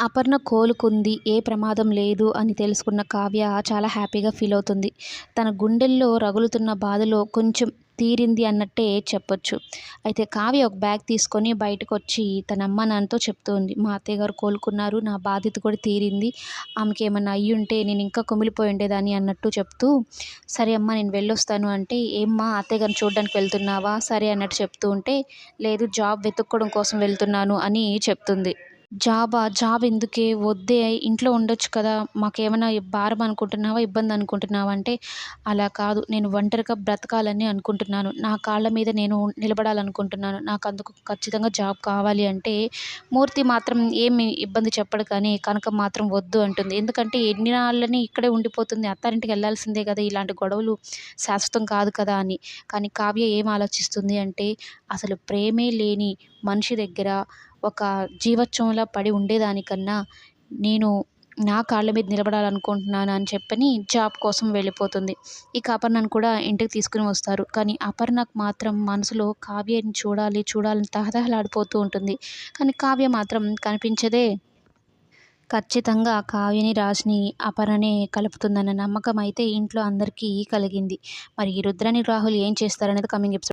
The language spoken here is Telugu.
అపర్ణ కోలుకుంది ఏ ప్రమాదం లేదు అని తెలుసుకున్న కావ్య చాలా హ్యాపీగా ఫీల్ అవుతుంది. తన గుండెల్లో రగులుతున్న బాధలో కొంచెం తీరింది అన్నట్టే చెప్పొచ్చు. అయితే కావ్య ఒక బ్యాగ్ తీసుకొని బయటకు వచ్చి తన అమ్మ నాన్నతో చెప్తుంది. మా అత్తయ్య గారు కోలుకున్నారు నా బాధ్యత కూడా తీరింది. ఆమెకి ఏమన్నా అయ్యి ఉంటే నేను ఇంకా కుమిలిపోయి ఉండేదాన్ని అన్నట్టు చెప్తూ సరే అమ్మ నేను వెళ్ళొస్తాను అంటే ఏమ్మా అత్తయ్య గారిని చూడడానికి వెళ్తున్నావా? సరే అన్నట్టు చెప్తూ ఉంటే లేదు జాబ్ వెతుక్కోవడం కోసం వెళ్తున్నాను అని చెప్తుంది. జాబా జాబ్ ఎందుకే? వద్దే ఇంట్లో ఉండొచ్చు కదా. మాకేమైనా భారం అనుకుంటున్నావా? ఇబ్బంది అనుకుంటున్నావా? అంటే అలా కాదు. నేను ఒంటరిగా బ్రతకాలని అనుకుంటున్నాను. నా కాళ్ళ మీద నేను నిలబడాలనుకుంటున్నాను. నాకు అందుకు ఖచ్చితంగా జాబ్ కావాలి అంటే మూర్తి మాత్రం ఏమి ఇబ్బంది చెప్పడు కానీ కనక మాత్రం వద్దు అంటుంది. ఎందుకంటే ఎన్ని నాళ్ళని ఇక్కడే ఉండిపోతుంది. అత్తారింటికి వెళ్ళాల్సిందే కదా. ఇలాంటి గొడవలు శాశ్వతం కాదు కదా అని. కానీ కావ్య ఏం ఆలోచిస్తుంది అంటే అసలు ప్రేమే లేని మనిషి దగ్గర ఒక జీవోత్సవంలా పడి ఉండేదానికన్నా నేను నా కాళ్ళ మీద నిలబడాలనుకుంటున్నాను అని చెప్పని జాబ్ కోసం వెళ్ళిపోతుంది. ఇక అపర్ణను కూడా ఇంటికి తీసుకుని వస్తారు. కానీ అపర్ణకు మాత్రం మనసులో కావ్యని చూడాలి చూడాలని తహతహలాడిపోతూ ఉంటుంది. కానీ కావ్య మాత్రం కనిపించదే. ఖచ్చితంగా కావ్యని రాజ్ని అపర్ణనే కలుపుతుందన్న నమ్మకం అయితే ఇంట్లో అందరికీ కలిగింది. మరి ఈ రుద్రని రాహుల్ ఏం చేస్తారనేది కమింగ్ ఎపిసోడ్